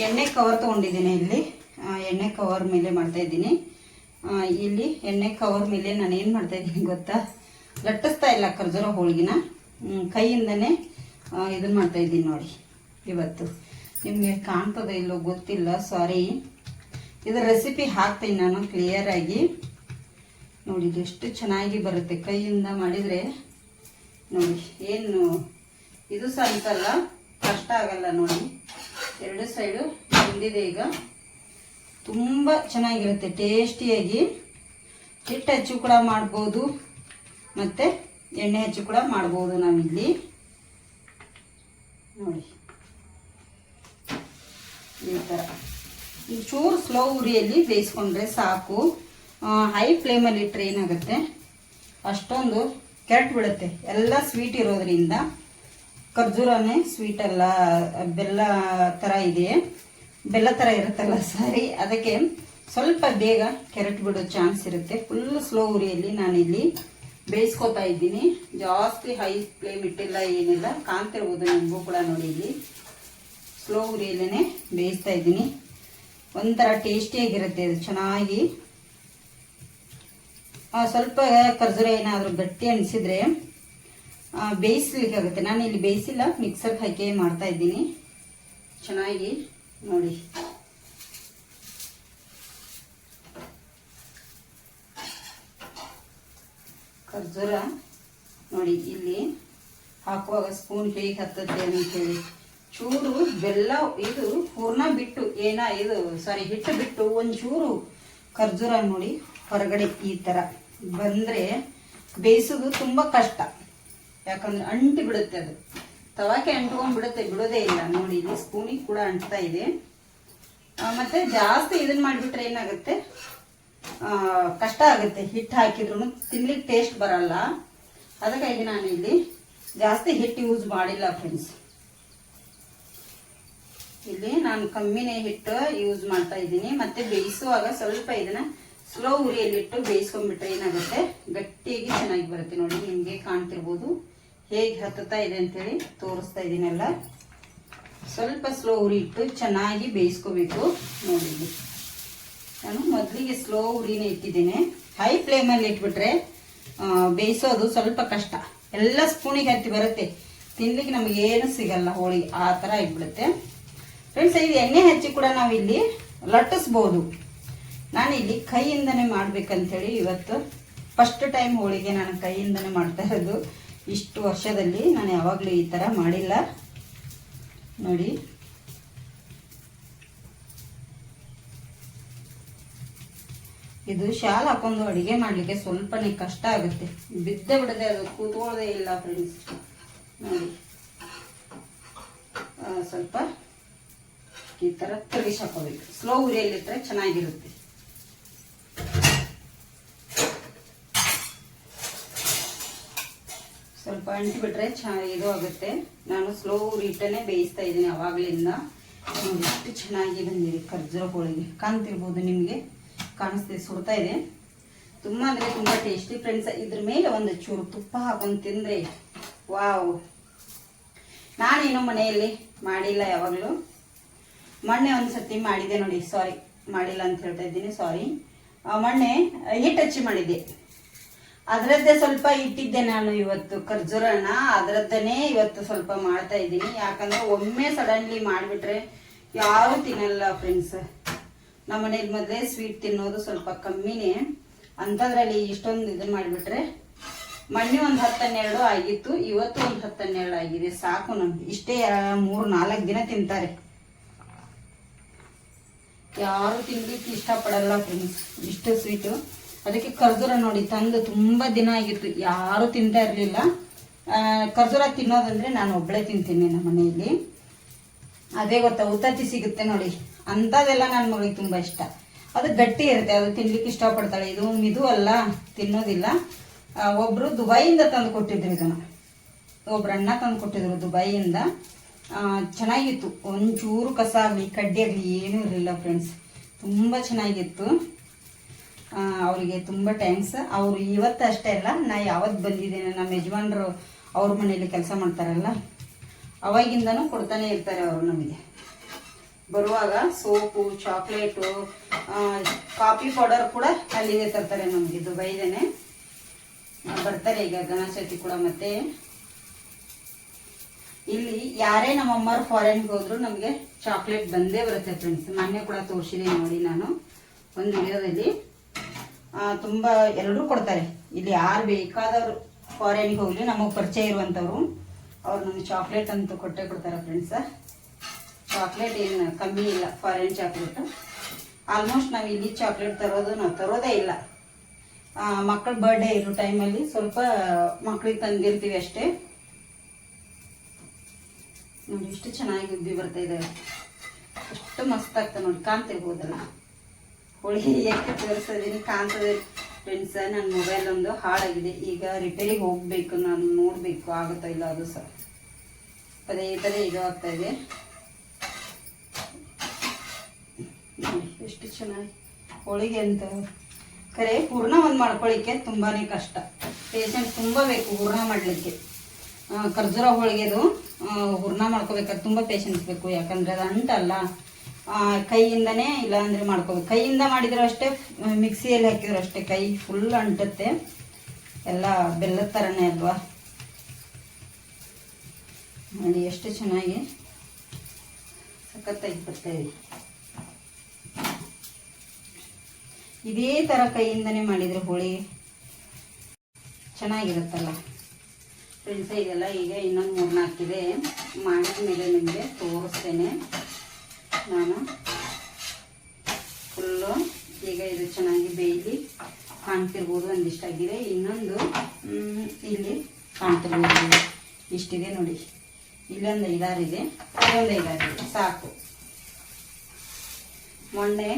ಎಣ್ಣೆ ಕವರ್ ತೊಗೊಂಡಿದ್ದೀನಿ ಇಲ್ಲಿ. ಎಣ್ಣೆ ಕವರ್ ಮೇಲೆ ಮಾಡ್ತಾ ಇದ್ದೀನಿ. ಇಲ್ಲಿ ಎಣ್ಣೆ ಕವರ್ ಮೇಲೆ ನಾನು ಏನು ಮಾಡ್ತಾ ಇದ್ದೀನಿ ಗೊತ್ತಾ? ಲಟ್ಟಿಸ್ತಾ ಇಲ್ಲ ಖರ್ಜೂರ ಹೋಳಿಗೆನ. ಕೈಯಿಂದನೇ ಇದನ್ನ ಮಾಡ್ತಾ ಇದ್ದೀನಿ ನೋಡಿ ಇವತ್ತು. ನಿಮಗೆ ಕಾಣ್ತದೆ ಇಲ್ಲೋ ಗೊತ್ತಿಲ್ಲ ಸಾರಿ ಇದು ರೆಸಿಪಿ ಹಾಕ್ತೀನಿ ನಾನು ಕ್ಲಿಯರ್ ಆಗಿ. ನೋಡಿ ಎಷ್ಟು ಚೆನ್ನಾಗಿ ಬರುತ್ತೆ. ಕೈಯಿಂದ ಮಾಡಿದರೆ, ನೋಡಿ, ಏನು, ಇದು ಸಹ ಅಂತಲ್ಲ, ಕಷ್ಟ ಆಗಲ್ಲ ನೋಡಿ. ಎರಡು ಸೈಡು ಬಂದಿದೆ ಈಗ. ತುಂಬ ಚೆನ್ನಾಗಿರುತ್ತೆ, ಟೇಸ್ಟಿಯಾಗಿ. ಹಿಟ್ಟು ಹಚ್ಚು ಕೂಡ ಮಾಡ್ಬೋದು. ಮತ್ತು ಎಣ್ಣೆ ಹಚ್ಚು ಕೂಡ ಮಾಡ್ಬೋದು ನಾವಿಲ್ಲಿ. ನೋಡಿ. ಈ ಥರ ಚೂರು ಸ್ಲೋ ಉರಿಯಲ್ಲಿ ಬೇಯಿಸ್ಕೊಂಡ್ರೆ ಸಾಕು. ಹೈ ಫ್ಲೇಮಲ್ಲಿ ಇಟ್ಟರೆ ಏನಾಗುತ್ತೆ ಅಷ್ಟೊಂದು ಕೆಟ್ಟು ಬಿಡುತ್ತೆ ಎಲ್ಲ ಸ್ವೀಟ್ ಇರೋದ್ರಿಂದ. ಖರ್ಜೂರನೇ ಸ್ವೀಟ್ ಅಲ್ಲ. ಬೆಲ್ಲ ಥರ ಇದೆ. ಬೆಲ್ಲ ಥರ ಇರುತ್ತಲ್ಲ ಸಾರಿ. ಅದಕ್ಕೆ ಸ್ವಲ್ಪ ಬೇಗ ಕೆರೆಟ್ ಬಿಡೋ ಚಾನ್ಸ್ ಇರುತ್ತೆ. ಫುಲ್ ಸ್ಲೋ ಉರಿಯಲ್ಲಿ ನಾನಿಲ್ಲಿ ಬೇಯಿಸ್ಕೋತಾ ಇದ್ದೀನಿ. ಜಾಸ್ತಿ ಹೈ ಫ್ಲೇಮ್ ಇಟ್ಟಿಲ್ಲ, ಏನಿಲ್ಲ. ಕಾಣ್ತಿರ್ಬೋದು ನಿಮಗೂ ಕೂಡ ನೋಡಿ ಇಲ್ಲಿ. ಸ್ಲೋ ಉರಿಯಲ್ಲೇ ಬೇಯಿಸ್ತಾ ಇದ್ದೀನಿ. ಒಂಥರ ಟೇಸ್ಟಿಯಾಗಿರುತ್ತೆ ಅದು ಚೆನ್ನಾಗಿ. ಸ್ವಲ್ಪ ಕರ್ಜೂರ ಏನಾದರೂ ಗಟ್ಟಿ ಅನಿಸಿದ್ರೆ ಬೇಯಿಸ್ಲಿಕ್ಕೆ ಆಗುತ್ತೆ ನಾನು ಇಲ್ಲಿ ಬೇಯಿಸಿಲ್ಲ ಮಿಕ್ಸರ್ಗೆ ಹಾಕಿ ಮಾಡ್ತಾ ಇದ್ದೀನಿ. ಚೆನ್ನಾಗಿ ನೋಡಿ. ಖರ್ಜೂರ ನೋಡಿ, ಇಲ್ಲಿ ಹಾಕುವಾಗ ಸ್ಪೂನ್ ಹೇಗೆ ಹತ್ತತ್ತೆ ಅಂತೇಳಿ. ಚೂರು ಬೆಲ್ಲ, ಇದು ಹೂರ್ಣ ಬಿಟ್ಟು, ಏನ ಇದು ಸಾರಿ ಹಿಟ್ಟು ಬಿಟ್ಟು ಒಂಚೂರು ಖರ್ಜೂರ ನೋಡಿ, ಹೊರಗಡೆ ಈ ಥರ ಬಂದರೆ ಬೇಯಿಸೋದು ತುಂಬ ಕಷ್ಟ. ಯಾಕಂದ್ರೆ ಅಂಟಿ ಬಿಡುತ್ತೆ ಅದು. ತವಾಕೆ ಅಂಟ್ಕೊಂಡ್ಬಿಡುತ್ತೆ, ಬಿಡೋದೇ ಇಲ್ಲ. ನೋಡಿ, ಇಲ್ಲಿ ಸ್ಪೂನಿಗೆ ಕೂಡ ಅಂಟ್ತಾ ಇದೆ. ಮತ್ತೆ ಜಾಸ್ತಿ ಇದನ್ನ ಮಾಡಿಬಿಟ್ರೆ ಏನಾಗುತ್ತೆ? ಕಷ್ಟ ಆಗುತ್ತೆ. ಹಿಟ್ಟು ಹಾಕಿದ್ರು ತಿನ್ಲಿಕ್ಕೆ ಟೇಸ್ಟ್ ಬರಲ್ಲ. ಅದಕ್ಕಾಗಿ ನಾನು ಇಲ್ಲಿ ಜಾಸ್ತಿ ಹಿಟ್ಟು ಯೂಸ್ ಮಾಡಿಲ್ಲ ಫ್ರೆಂಡ್ಸ್ ಇಲ್ಲಿ ನಾನು ಕಮ್ಮಿನೇ ಹಿಟ್ಟು ಯೂಸ್ ಮಾಡ್ತಾ ಇದ್ದೀನಿ. ಮತ್ತೆ ಬೇಯಿಸುವಾಗ ಸ್ವಲ್ಪ ಇದನ್ನ ಸ್ಲೋ ಉರಿಯಲ್ಲಿಟ್ಟು ಬೇಯಿಸ್ಕೊಂಡ್ಬಿಟ್ರೆ ಏನಾಗುತ್ತೆ? ಗಟ್ಟಿಯಾಗಿ ಚೆನ್ನಾಗಿ ಬರುತ್ತೆ. ನೋಡಿ, ನಿಮಗೆ ಕಾಣ್ತಿರ್ಬೋದು. ಹೇಗೆ ಹತ್ತುತ್ತಾ ಇದೆ ಅಂತೇಳಿ ತೋರಿಸ್ತಾ ಇದ್ದೀನಲ್ಲ. ಸ್ವಲ್ಪ ಸ್ಲೋ ಉರಿ ಇಟ್ಟು ಚೆನ್ನಾಗಿ ಬೇಯಿಸ್ಕೋಬೇಕು. ನೋಡಿ ನಾನು ಮೊದಲಿಗೆ ಸ್ಲೋ ಉರಿನೇ ಇಟ್ಟಿದ್ದೀನಿ. ಹೈ ಫ್ಲೇಮಲ್ಲಿ ಇಟ್ಬಿಟ್ರೆ ಬೇಯಿಸೋದು ಸ್ವಲ್ಪ ಕಷ್ಟ. ಎಲ್ಲ ಸ್ಪೂನಿಗೆ ಹತ್ತಿ ಬರುತ್ತೆ. ತಿನ್ಲಿಕ್ಕೆ ನಮಗೆ ಏನು ಸಿಗಲ್ಲ ಹೋಳಿಗೆ ಆ ಥರ ಇಟ್ಬಿಡುತ್ತೆ. ಫ್ರೆಂಡ್ಸ್ ಇದು ಎಣ್ಣೆ ಹಚ್ಚಿ ಕೂಡ ನಾವು ಇಲ್ಲಿ ಲಟ್ಟಿಸ್ಬೋದು. ನಾನು ಇಲ್ಲಿ ಕೈಯಿಂದನೇ ಮಾಡ್ಬೇಕಂತೇಳಿ ಇವತ್ತು ಫಸ್ಟ್ ಟೈಮ್ ಹೋಳಿಗೆ ನಾನು ಕೈಯಿಂದನೇ ಮಾಡ್ತಾ ಇರೋದು. ಇಷ್ಟು ವರ್ಷದಲ್ಲಿ ನಾನು ಯಾವಾಗಲೂ ಈ ಥರ ಮಾಡಿಲ್ಲ. ನೋಡಿ. ಇದು ಶಾಲ್ ಹಾಕೊಂಡು ಅಡುಗೆ ಮಾಡ್ಲಿಕ್ಕೆ ಸ್ವಲ್ಪನೇ ಕಷ್ಟ ಆಗುತ್ತೆ. ಬಿದ್ದೆ ಬಿಡದೆ ಅದು ಕೂತ್ಕೊಳ್ಳೋದೇ ಇಲ್ಲ ಫ್ರೆಂಡ್ಸ್ ನೋಡಿ. ಸ್ವಲ್ಪ ಈ ಥರ ತಿರುಗಿಸಿ ಹಾಕೋಬೇಕು. ಸ್ಲೋ ಉರಿಯಲ್ಲಿಟ್ಟರೆ ಚೆನ್ನಾಗಿರುತ್ತೆ. ಸ್ವಲ್ಪ ಅಂಟಿ ಬಿಟ್ರೆ ಚೆನ್ನಾಗಿ ಇದು ಆಗುತ್ತೆ. ನಾನು ಸ್ಲೋ ರೀಟನ್ನೇ ಬೇಯಿಸ್ತಾ ಇದ್ದೀನಿ ಅವಾಗಲಿಂದ. ಎಷ್ಟು ಚೆನ್ನಾಗಿ ಬಂದಿದೆ ಖರ್ಜೂರ ಹೋಳಿಗೆ ಕಾಣ್ತಿರ್ಬೋದು ನಿಮಗೆ. ಕಾಣಿಸ್ತಿದೆ, ಸುಡ್ತಾ ಇದೆ. ತುಂಬ ಅಂದರೆ ತುಂಬ ಟೇಸ್ಟಿ ಫ್ರೆಂಡ್ಸ್ ಇದ್ರ ಮೇಲೆ ಒಂದು ಚೂರು ತುಪ್ಪ ಹಾಕೊಂಡು ತಿಂದರೆ, ವಾವ್. ನಾನೇನು ಮನೆಯಲ್ಲಿ ಮಾಡಿಲ್ಲ ಯಾವಾಗಲೂ. ಮೊನ್ನೆ ಒಂದು ಸತಿ ಮಾಡಿದೆ ನೋಡಿ ಸಾರಿ ಮಾಡಿಲ್ಲ ಅಂತ ಹೇಳ್ತಾ ಇದ್ದೀನಿ ಸಾರಿ ಮೊನ್ನೆ ಹಿಟ್ಟು ಹಚ್ಚಿ ಮಾಡಿದ್ದೆ. ಅದರದ್ದೇ ಸ್ವಲ್ಪ ಇಟ್ಟಿದ್ದೆ ನಾನು ಇವತ್ತು ಖರ್ಜೂರನ. ಅದರದ್ದನೇ ಇವತ್ತು ಸ್ವಲ್ಪ ಮಾಡ್ತಾ ಇದ್ದೀನಿ. ಯಾಕಂದ್ರೆ ಒಮ್ಮೆ ಸಡನ್ಲಿ ಮಾಡಿಬಿಟ್ರೆ ಯಾರು ತಿನ್ನಲ್ಲ ಫ್ರೆಂಡ್ಸ್ ನಮ್ಮ ಮನೇಲಿ ಮೊದಲೇ ಸ್ವೀಟ್ ತಿನ್ನೋದು ಸ್ವಲ್ಪ ಕಮ್ಮಿನೇ. ಅಂಥದ್ರಲ್ಲಿ ಇಷ್ಟೊಂದು ಇದನ್ನ ಮಾಡಿಬಿಟ್ರೆ ಮೊನ್ನೆ ಒಂದು ಹತ್ತನ್ನೆರಡು ಆಗಿತ್ತು. ಇವತ್ತು ಒಂದು ಹತ್ತನ್ನೆರಡು ಆಗಿದೆ. ಸಾಕು ನಮ್ಗೆ. ಇಷ್ಟೇ ಮೂರು, ನಾಲ್ಕು ದಿನ ತಿಂತಾರೆ. ಯಾರು ತಿನ್ಲಿಕ್ಕೆ ಇಷ್ಟಪಡಲ್ಲ ಫ್ರೆಂಡ್ಸ್ ಇಷ್ಟು ಸ್ವೀಟು ಅದಕ್ಕೆ ಖರ್ಜೂರ ನೋಡಿ ತಂದು ತುಂಬ ದಿನ ಆಗಿತ್ತು ಯಾರು ತಿಂತಾ ಇರಲಿಲ್ಲ. ಖರ್ಜೂರ ತಿನ್ನೋದಂದ್ರೆ ನಾನು ಒಬ್ಬಳೇ ತಿಂತೀನಿ ನಮ್ಮ ಮನೆಯಲ್ಲಿ. ಅದೇ ಗೊತ್ತಾ ಉತ್ತತ್ತಿ ಸಿಗುತ್ತೆ ನೋಡಿ. ಅಂಥದ್ದೆಲ್ಲ ನನ್ನ ಮಗಳಿಗೆ ತುಂಬ ಇಷ್ಟ. ಅದು ಗಟ್ಟಿ ಇರುತ್ತೆ ಅದು ತಿನ್ಲಿಕ್ಕೆ ಇಷ್ಟಪಡ್ತಾಳೆ. ಇದು ಮಿದು ಅಲ್ಲ ತಿನ್ನೋದಿಲ್ಲ. ಆ, ಒಬ್ರು ದುಬೈಯಿಂದ ತಂದು ಕೊಟ್ಟಿದ್ರು ಇದನ್ನು. ಒಬ್ರು ಅಣ್ಣ ತಂದು ಕೊಟ್ಟಿದ್ರು ದುಬೈಯಿಂದ. ಚೆನ್ನಾಗಿತ್ತು. ಒಂಚೂರು ಕಸ ಆಗಲಿ ಕಡ್ಡಿ ಆಗಲಿ ಏನೂ ಇರಲಿಲ್ಲ ಫ್ರೆಂಡ್ಸ್ ತುಂಬ ಚೆನ್ನಾಗಿತ್ತು. ಅವರಿಗೆ ತುಂಬ ಥ್ಯಾಂಕ್ಸ್ ಅವರು ಇವತ್ತು ಅಷ್ಟೇ ಅಲ್ಲ, ನಾ ಯಾವತ್ತು ಬಂದಿದ್ದೇನೆ ನಮ್ಮ ಯಜಮಾನರು ಅವ್ರ ಮನೆಯಲ್ಲಿ ಕೆಲಸ ಮಾಡ್ತಾರಲ್ಲ, ಅವಾಗಿಂದನೂ ಕೊಡ್ತಾನೆ ಇರ್ತಾರೆ ಅವರು ನಮಗೆ. ಬರುವಾಗ ಸೋಪು, ಚಾಕ್ಲೇಟು ಕಾಫಿ ಪೌಡರ್ ಕೂಡ ಅಲ್ಲಿಗೆ ತರ್ತಾರೆ ನಮಗೆ, ದುಬೈದೇನೆ. ಬೈದೇನೆ ಬರ್ತಾರೆ ಈಗ ಗಣೇಶ ಕೂಡ ಮತ್ತೆ. ಇಲ್ಲಿ ಯಾರೇ ನಮ್ಮ ಅಮ್ಮರು ಫಾರಿನ್ಗೆ ಹೋದ್ರು ನಮಗೆ ಚಾಕ್ಲೇಟ್ ಬಂದೇ ಬರುತ್ತೆ ಫ್ರೆಂಡ್ಸ್ ಮೊನ್ನೆ ಕೂಡ ತೋರಿಸಿದೆ ನೋಡಿ ನಾನು, ಒಂದು ವಿಡಿಯೋದಲ್ಲಿ. ತುಂಬ ಎಲ್ಲರೂ ಕೊಡ್ತಾರೆ. ಇಲ್ಲಿ ಯಾರು ಬೇಕಾದವರು ಫಾರಿನಿಗೆ ಹೋಗಲಿ, ನಮಗೆ ಪರಿಚಯ ಇರುವಂಥವ್ರು, ಅವ್ರು ನಮ್ಗೆ ಚಾಕ್ಲೇಟ್ ಅಂತೂ ಕೊಟ್ಟೆ ಕೊಡ್ತಾರೆ ಫ್ರೆಂಡ್ಸ ಚಾಕ್ಲೇಟ್ ಏನು ಕಮ್ಮಿ ಇಲ್ಲ ಫಾರಿನ್ ಚಾಕ್ಲೇಟ್ ಆಲ್ಮೋಸ್ಟ್ ನಾವು ಇಲ್ಲಿ ಚಾಕ್ಲೇಟ್ ತರೋದು ನಾವು ತರೋದೇ ಇಲ್ಲ. ಮಕ್ಕಳ ಬರ್ಡೇ ಇರೋ ಟೈಮಲ್ಲಿ ಸ್ವಲ್ಪ ಮಕ್ಕಳಿಗೆ ತಂದಿರ್ತೀವಿ ಅಷ್ಟೇ. ನೋಡಿ, ಎಷ್ಟು ಚೆನ್ನಾಗಿ ಉದ್ದಿ ಬರ್ತಾ ಇದೆ. ಎಷ್ಟು ಮಸ್ತ್ ಆಗ್ತದೆ ನೋಡಿ ಕಾಣ್ತಿರ್ಬೋದಲ್ಲ ಹೋಳಿಗೆ ಎಷ್ಟು ತೋರಿಸಿದೀನಿ ಕಾಣ್ತದೆ ಫ್ರೆಂಡ್ಸ ನನ್ನ ಮೊಬೈಲ್ ಒಂದು ಹಾಳಾಗಿದೆ. ಈಗ ರಿಪೇರಿಗೆ ಹೋಗ್ಬೇಕು, ನಾನು ನೋಡಬೇಕು ಆಗುತ್ತಾ ಇಲ್ಲ ಅದು ಸಹ. ಪದೇ ಪದೇ ಇದು ಆಗ್ತಾ ಇದೆ. ಎಷ್ಟು ಚೆನ್ನಾಗಿ ಹೋಳಿಗೆ ಅಂತ. ಖರೆ ಹೂರ್ಣ ಒಂದು ಮಾಡ್ಕೊಳ್ಳಿಕ್ಕೆ ತುಂಬಾನೇ ಕಷ್ಟ. ಪೇಷಂಟ್ ತುಂಬ ಬೇಕು ಹೂರ್ಣ ಮಾಡಲಿಕ್ಕೆ. ಖರ್ಜೂರ ಹೋಳಿಗೆದು ಹೂರ್ಣ ಮಾಡ್ಕೋಬೇಕಾದ್ರೆ ತುಂಬ ಪೇಷನ್ಸ್ ಬೇಕು. ಯಾಕಂದ್ರೆ ಅದು ಅಂಟಲ್ಲ ಕೈಯಿಂದನೇ ಇಲ್ಲ ಅಂದ್ರೆ ಮಾಡ್ಕೋಬೇಕು. ಕೈಯಿಂದ ಮಾಡಿದ್ರು ಅಷ್ಟೇ, ಮಿಕ್ಸಿಯಲ್ಲಿ ಹಾಕಿದ್ರು ಅಷ್ಟೇ. ಕೈ ಫುಲ್ ಅಂಟುತ್ತೆ. ಎಲ್ಲ ಬೆಲ್ಲದ ಥರನೇ ಅಲ್ವಾ? ನೋಡಿ, ಎಷ್ಟು ಚೆನ್ನಾಗಿ ಸಖತ್ತಾಗಿ ಬರ್ತಾ ಇದೆ. ಇದೇ ಥರ ಕೈಯಿಂದನೇ ಮಾಡಿದರೆ ಹೋಳಿ ಚೆನ್ನಾಗಿರುತ್ತಲ್ಲ? ಫ್ರೆಂಡ್ಸ್ ಇದೆಲ್ಲ ಈಗ ಇನ್ನೊಂದು ಮೂರ್ನಾಲ್ಕಿದೆ ಮಾಡಿದ ಮೇಲೆ ನಿಮಗೆ ತೋರಿಸ್ತೇನೆ. ನಾನು ಫುಲ್ಲು ಈಗ ಇದು ಚೆನ್ನಾಗಿ ಬೇಯಲಿ ಕಾಣ್ತಿರ್ಬೋದು ಒಂದಿಷ್ಟಾಗಿದೆ ಇನ್ನೊಂದು ಇಲ್ಲಿ ಕಾಣ್ತಿರ್ಬೋದು. ಇಷ್ಟಿದೆ ನೋಡಿ. ಇಲ್ಲೊಂದು ಐದಾರಿದೆ ಇಲ್ಲೊಂದು ಐದಾರಿದೆ. ಸಾಕು. ಮೊನ್ನೆ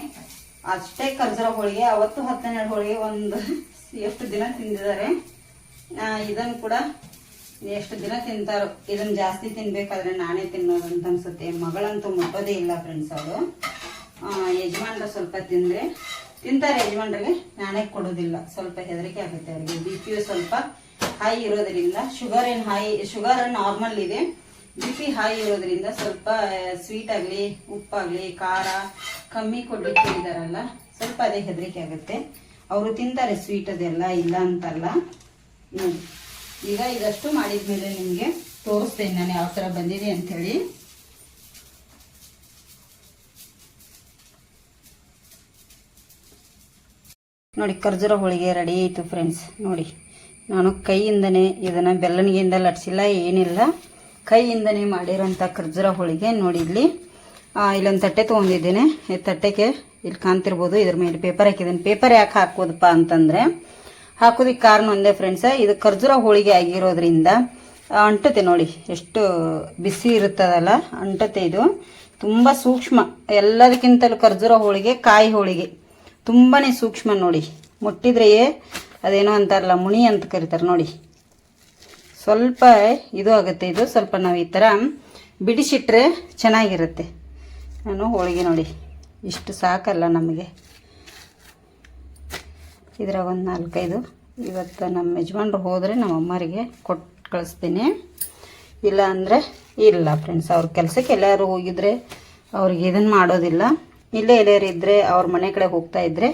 ಅಷ್ಟೇ ಕರ್ಜರ ಹೋಳಿಗೆ, ಅವತ್ತು ಹತ್ತನೇ ಹೋಳಿಗೆ ಒಂದು ಎಷ್ಟು ದಿನ ತಿಂದಿದ್ದಾರೆ. ಇದನ್ನು ಕೂಡ ಎಷ್ಟು ದಿನ ತಿಂತಾರೋ? ಇದನ್ನ ಜಾಸ್ತಿ ತಿನ್ಬೇಕಾದ್ರೆ ನಾನೇ ತಿನ್ನೋದು ಅಂತ ಅನ್ಸುತ್ತೆ. ಮಗಳಂತೂ ಮುಟ್ಟೋದೇ ಇಲ್ಲ ಫ್ರೆಂಡ್ಸ್ ಅವರು. ಯಜಮಾನ್ರು ಸ್ವಲ್ಪ ತಿಂದರೆ, ತಿಂತಾರೆ ಯಜಮಾನ್ರಿಗೆ, ನಾನೇ ಕೊಡೋದಿಲ್ಲ. ಸ್ವಲ್ಪ ಹೆದರಿಕೆ ಆಗುತ್ತೆ ಅವರಿಗೆ. ಬಿ ಪಿ ಸ್ವಲ್ಪ ಹೈ ಇರೋದ್ರಿಂದ ಶುಗರ್ ಏನು ಹೈ ಶುಗರ್ ನಾರ್ಮಲ್ ಇದೆ. ಬಿ ಪಿ ಹೈ ಇರೋದ್ರಿಂದ ಸ್ವಲ್ಪ ಸ್ವೀಟ್ ಆಗಲಿ, ಉಪ್ಪಾಗಲಿ, ಖಾರ ಕಮ್ಮಿ ಕೊಡ್ಲಿಕ್ಕೆ ಇದಾರಲ್ಲ ಸ್ವಲ್ಪ ಅದೇ ಹೆದರಿಕೆ ಆಗುತ್ತೆ. ಅವರು ತಿಂತಾರೆ ಸ್ವೀಟ್ ಅದೆಲ್ಲ ಇಲ್ಲ ಅಂತಲ್ಲ. ಈಗ ಇದಷ್ಟು ಮಾಡಿದ್ಮೇಲೆ ನಿಮಗೆ ತೋರಿಸ್ತೇನೆ ನಾನು ಯಾವ ಥರ ಬಂದಿದೆ ಅಂಥೇಳಿ. ನೋಡಿ, ಖರ್ಜೂರ ಹೋಳಿಗೆ ರೆಡಿ ಆಯಿತು ಫ್ರೆಂಡ್ಸ್ ನೋಡಿ, ನಾನು ಕೈಯಿಂದನೇ ಇದನ್ನು ಬೆಲ್ಲನಿಗೆಯಿಂದ ಲಟ್ಸಿಲ್ಲ, ಏನಿಲ್ಲ. ಕೈಯಿಂದನೇ ಮಾಡಿರೋಂಥ ಖರ್ಜೂರ ಹೋಳಿಗೆ ನೋಡಿ ಇಲ್ಲಿ. ಇಲ್ಲೊಂದು ತಟ್ಟೆ ತೊಗೊಂಡಿದ್ದೇನೆ. ಈ ತಟ್ಟೆಗೆ ಇಲ್ಲಿ ಕಾಣ್ತಿರ್ಬೋದು, ಇದ್ರ ಮೇಲೆ ಪೇಪರ್ ಹಾಕಿದ್ದೇನೆ. ಪೇಪರ್ ಯಾಕೆ ಹಾಕೋದಪ್ಪ ಅಂತಂದರೆ ಹಾಕೋದಕ್ಕೆ ಕಾರಣ ಒಂದೇ ಫ್ರೆಂಡ್ಸ ಇದು ಖರ್ಜೂರ ಹೋಳಿಗೆ ಆಗಿರೋದ್ರಿಂದ ಅಂಟತೆ ನೋಡಿ, ಎಷ್ಟು ಬಿಸಿ ಇರುತ್ತದಲ್ಲ, ಅಂಟುತ್ತೆ ಇದು. ತುಂಬ ಸೂಕ್ಷ್ಮ, ಎಲ್ಲದಕ್ಕಿಂತಲೂ ಖರ್ಜೂರ ಹೋಳಿಗೆ, ಕಾಯಿ ಹೋಳಿಗೆ ತುಂಬಾ ಸೂಕ್ಷ್ಮ ನೋಡಿ. ಮುಟ್ಟಿದ್ರೆಯೇ ಅದೇನೋ ಅಂತಾರಲ್ಲ ಮುಣಿ ಅಂತ ಕರೀತಾರೆ ನೋಡಿ. ಸ್ವಲ್ಪ ಇದು ಆಗುತ್ತೆ ಇದು, ಸ್ವಲ್ಪ ನಾವು ಈ ಥರ ಬಿಡಿಸಿಟ್ರೆ ಚೆನ್ನಾಗಿರುತ್ತೆ. ನಾನು ಹೋಳಿಗೆ ನೋಡಿ, ಇಷ್ಟು ಸಾಕಲ್ಲ ನಮಗೆ. ಇದ್ರಾಗ ಒಂದು ನಾಲ್ಕೈದು. ಇವತ್ತು ನಮ್ಮ ಯಜಮಾನ್ರು ಹೋದರೆ ನಮ್ಮ ಅಮ್ಮರಿಗೆ ಕೊಟ್ಟು ಕಳಿಸ್ತೀನಿ. ಇಲ್ಲ ಅಂದರೆ ಇಲ್ಲ ಫ್ರೆಂಡ್ಸ್ ಅವ್ರ ಕೆಲಸಕ್ಕೆ ಎಲ್ಲರೂ ಹೋಗಿದ್ರೆ ಅವ್ರಿಗೆ ಇದನ್ನು ಮಾಡೋದಿಲ್ಲ. ಇಲ್ಲೇ ಎಲ್ಲರೂ ಇದ್ದರೆ ಅವ್ರ ಮನೆ ಕಡೆ ಹೋಗ್ತಾ ಇದ್ದರೆ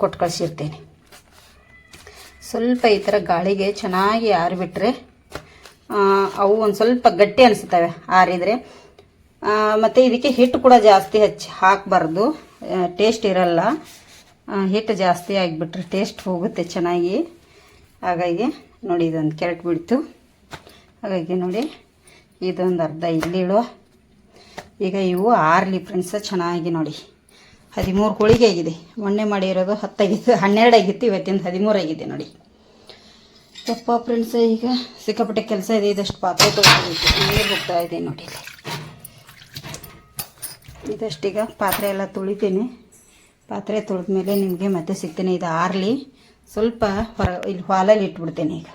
ಕೊಟ್ಟು ಕಳಿಸಿರ್ತೀನಿ. ಸ್ವಲ್ಪ ಈ ಥರ ಗಾಳಿಗೆ ಚೆನ್ನಾಗಿ ಆರಿಬಿಟ್ರೆ ಅವು ಒಂದು ಸ್ವಲ್ಪ ಗಟ್ಟಿ ಅನಿಸ್ತವೆ ಆರಿದರೆ. ಮತ್ತು ಇದಕ್ಕೆ ಹಿಟ್ಟು ಕೂಡ ಜಾಸ್ತಿ ಹಚ್ಚಿ ಹಾಕಬಾರ್ದು. ಟೇಸ್ಟ್ ಇರಲ್ಲ. ಹಿಟ್ಟು ಜಾಸ್ತಿ ಆಗಿಬಿಟ್ರೆ ಟೇಸ್ಟ್ ಹೋಗುತ್ತೆ ಚೆನ್ನಾಗಿ. ಹಾಗಾಗಿ ನೋಡಿ ಇದೊಂದು ಕೆರೆಟ್ ಬಿಡ್ತು ಹಾಗಾಗಿ ನೋಡಿ ಇದೊಂದು ಅರ್ಧ ಇಲ್ಲಿಳು ಈಗ ಇವು ಆರ್ಲಿ ಫ್ರೆಂಡ್ಸ, ಚೆನ್ನಾಗಿ ನೋಡಿ. ಹದಿಮೂರು ಹೋಳಿಗೆ ಆಗಿದೆ. ಮೊನ್ನೆ ಮಾಡಿರೋದು ಹತ್ತಾಗಿತ್ತು, ಹನ್ನೆರಡು ಆಗಿತ್ತು, ಇವತ್ತಿಂದ ಹದಿಮೂರು ಆಗಿದೆ ನೋಡಿ. ಯಪ್ಪ ಫ್ರೆಂಡ್ಸ್, ಈಗ ಸಿಕ್ಕಾಪಟ್ಟೆ ಕೆಲಸ ಇದೆ, ಇದಷ್ಟು ಪಾತ್ರೆ ತೊಳಿತೀನಿ ಹೋಗ್ತಾ ಇದೆ ನೋಡಿ. ಇದಷ್ಟೀಗ ಪಾತ್ರೆ ಎಲ್ಲ ತೊಳಿತೀನಿ. ಪಾತ್ರೆ ತೊಳೆದ್ಮೇಲೆ ನಿಮಗೆ ಮತ್ತೆ ಸಿಗ್ತೇನೆ ಇದು ಆರಲಿ. ಸ್ವಲ್ಪ ಹೊರ ಇಲ್ಲಿ ಹಾಲಲ್ಲಿ ಇಟ್ಬಿಡ್ತೇನೆ ಈಗ.